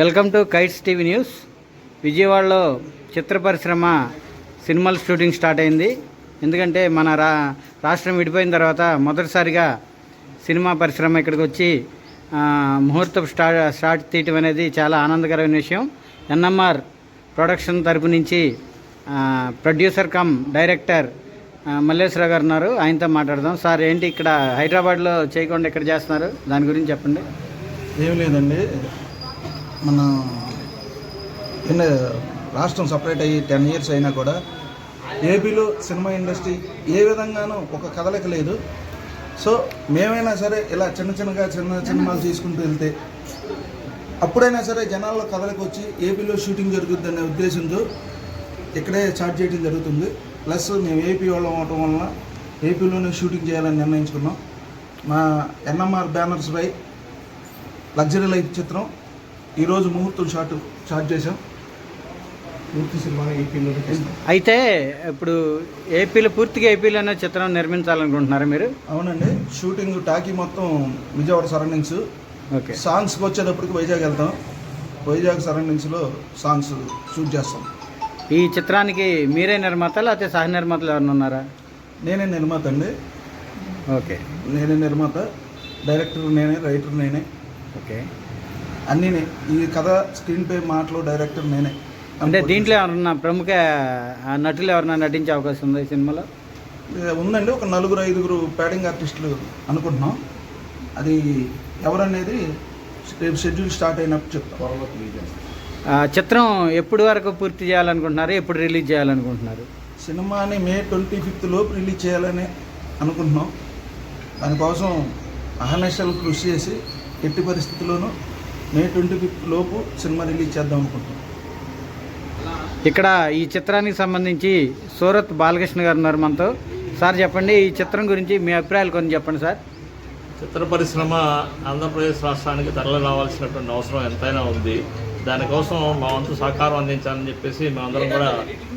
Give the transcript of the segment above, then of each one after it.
Welcome to kites TV news. విజయవాడలో చిత్ర పరిశ్రమ సినిమాల షూటింగ్ స్టార్ట్ అయింది. ఎందుకంటే మన రా రాష్ట్రం విడిపోయిన తర్వాత మొదటిసారిగా సినిమా పరిశ్రమ ఇక్కడికి వచ్చి ముహూర్తం స్టార్ట్ స్టార్ట్ తీయటం అనేది చాలా ఆనందకరమైన విషయం. ఎన్ఎంఆర్ ప్రొడక్షన్ తరపు నుంచి ప్రొడ్యూసర్ కమ్ డైరెక్టర్ మల్లేశ్వరరావు గారు ఉన్నారు. ఆయనతో మాట్లాడదాం. సార్ ఏంటి ఇక్కడ హైదరాబాద్లో చేయకుండా ఇక్కడ చేస్తున్నారు? దాని గురించి చెప్పండి. ఏం లేదండి. మన ఎన్న రాష్ట్రం సపరేట్ అయ్యి టెన్ ఇయర్స్ అయినా కూడా ఏపీలో సినిమా ఇండస్ట్రీ ఏ విధంగానూ ఒక కదలిక లేదు. సో మేమైనా సరే ఇలా చిన్న చిన్నగా చిన్న సినిమాలు తీసుకుంటూ వెళ్తే అప్పుడైనా సరే జనాల్లో కదలిక వచ్చి ఏపీలో షూటింగ్ జరుగుతుందనే ఉద్దేశంతో ఇక్కడే స్టార్ట్ చేయడం జరుగుతుంది. ప్లస్ మేము ఏపీ వాళ్ళం అవటం వలన ఏపీలోనే షూటింగ్ చేయాలని నిర్ణయించుకున్నాం. మా ఎన్ఎంఆర్ బ్యానర్స్ పై లగ్జరీ లైఫ్ చిత్రం ఈరోజు ముహూర్తం షాట్ స్టార్ట్ చేసాం పూర్తి సినిమాని ఏపీలో అయితే ఇప్పుడు ఏపీలో పూర్తిగా ఏపీలోనే చిత్రం నిర్మించాలనుకుంటున్నారా మీరు? అవునండి. షూటింగ్ టాకీ మొత్తం విజయవాడ సరౌండింగ్స్. ఓకే. సాంగ్స్కి వచ్చేటప్పటికి వైజాగ్ వెళ్తాం. వైజాగ్ సరౌండింగ్స్లో సాంగ్స్ షూట్ చేస్తాం. ఈ చిత్రానికి మీరే నిర్మాత లేకపోతే సహ నిర్మాతలు ఎవరైనా ఉన్నారా? నేనే నిర్మాత అండి. ఓకే. నేనే నిర్మాత. డైరెక్టర్ నేనే రైటర్ నేనే. ఓకే. అన్నీ ఈ కథ స్క్రీన్ పే మాటలు డైరెక్టర్ నేనే. అంటే దీంట్లో ఎవరన్నా ప్రముఖ ఆ, నటులు ఎవరన్నా నటించే అవకాశం ఉందా ఈ సినిమాలో? ఉందండి. ఒక నలుగురు ఐదుగురు ప్యాడింగ్ ఆర్టిస్టులు అనుకుంటున్నాం. అది ఎవరనేది రేపు షెడ్యూల్ స్టార్ట్ అయినప్పుడు చెప్తాం. ఆ, చిత్రం ఎప్పుడు వరకు పూర్తి చేయాలనుకుంటున్నారు? ఎప్పుడు రిలీజ్ చేయాలనుకుంటున్నారు? సినిమాని మే ట్వంటీ ఫిఫ్త్ లోపు రిలీజ్ చేయాలని అనుకుంటున్నాం. దానికోసం అహర్నిశలు కృషి చేసి ఎట్టి పరిస్థితుల్లోనూ మే ట్వంటీ ఫిఫ్త్ లోపు సినిమా రిలీజ్ చేద్దాం అనుకుంటున్నాం. ఇక్కడ ఈ చిత్రానికి సంబంధించి సూరత్ బాలకృష్ణ గారు ఉన్నారు మనతో. సార్ చెప్పండి ఈ చిత్రం గురించి మీ అభిప్రాయాలు కొన్ని చెప్పండి సార్. చిత్ర పరిశ్రమ ఆంధ్రప్రదేశ్ రాష్ట్రానికి తరలి రావాల్సినటువంటి అవసరం ఎంతైనా ఉంది. దానికోసం మా వంతు సహకారం అందించాలని చెప్పేసి మేమందరం కూడా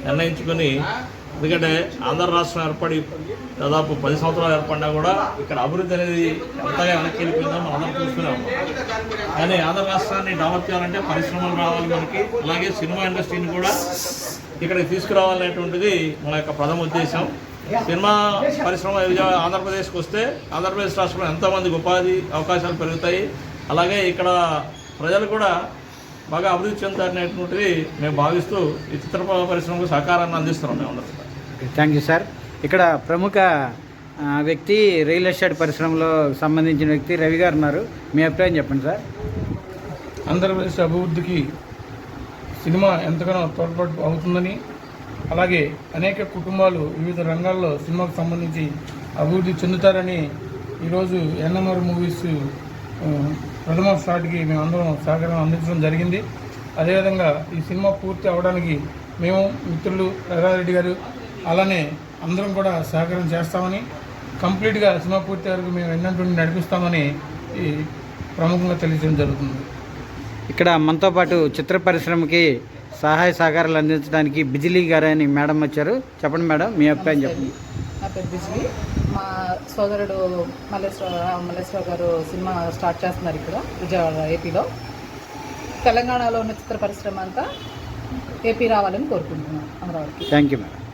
నిర్ణయించుకొని ఎందుకంటే ఆంధ్ర రాష్ట్రం ఏర్పడి దాదాపు పది సంవత్సరాలు ఏర్పడినా కూడా ఇక్కడ అభివృద్ధి అనేది ఎంతగా వెనక్కి వెళ్ళిపోయిందో మనం అందరం చూస్తూనే ఉన్నాం కానీ ఆంధ్ర రాష్ట్రాన్ని డెవలప్ చేయాలంటే పరిశ్రమలు రావాలి మనకి. అలాగే సినిమా ఇండస్ట్రీని కూడా ఇక్కడికి తీసుకురావాలనేటువంటిది మన యొక్క ప్రథమ ఉద్దేశం. సినిమా పరిశ్రమ ఆంధ్రప్రదేశ్కి వస్తే ఆంధ్రప్రదేశ్ రాష్ట్రంలో ఎంతోమందికి ఉపాధి అవకాశాలు పెరుగుతాయి. అలాగే ఇక్కడ ప్రజలు కూడా బాగా అభివృద్ధి చెందుతారనేటువంటిది మేము భావిస్తూ ఈ చిత్ర పరిశ్రమకు సహకారాన్ని అందిస్తున్నాం మేము అందరం థ్యాంక్ యూ సార్ ఇక్కడ ప్రముఖ వ్యక్తి రియల్ ఎస్టేట్ పరిశ్రమలో సంబంధించిన వ్యక్తి రవి గారు ఉన్నారు. మీ అభిప్రాయం చెప్పండి సార్ ఆంధ్రప్రదేశ్ అభివృద్ధికి సినిమా ఎంతగానో తోడ్పాటు అవుతుందని అలాగే అనేక కుటుంబాలు వివిధ రంగాల్లో సినిమాకు సంబంధించి అభివృద్ధి చెందుతారని ఈరోజు ఎన్ఎంఆర్ మూవీస్ ప్రథమ స్టార్ట్కి మేమందరం సహకారం అందించడం జరిగింది. అదేవిధంగా ఈ సినిమా పూర్తి అవడానికి మేము మిత్రులు రఘారెడ్డి గారు అలానే అందరం కూడా సహకారం చేస్తామని కంప్లీట్గా సినిమా పూర్తి వరకు మేము ఎన్నటువంటి నడిపిస్తామని ఈ ప్రముఖంగా తెలియజేయడం జరుగుతుంది. ఇక్కడ మనతో పాటు చిత్ర పరిశ్రమకి సహాయ సహకారాలు అందించడానికి బిజిలీ గారు అని మేడం వచ్చారు. చెప్పండి మేడం మీ అభిప్రాయం చెప్పండి. నా పేరు బిజ్లీ. మా సోదరుడు మల్లేశ్వర మల్లేశ్వర గారు సినిమా స్టార్ట్ చేస్తున్నారు ఇక్కడ విజయవాడ ఏపీలో. తెలంగాణలో ఉన్న చిత్ర పరిశ్రమ అంతా ఏపీ రావాలని కోరుకుంటున్నాం అమరావతికి. Thank you madam.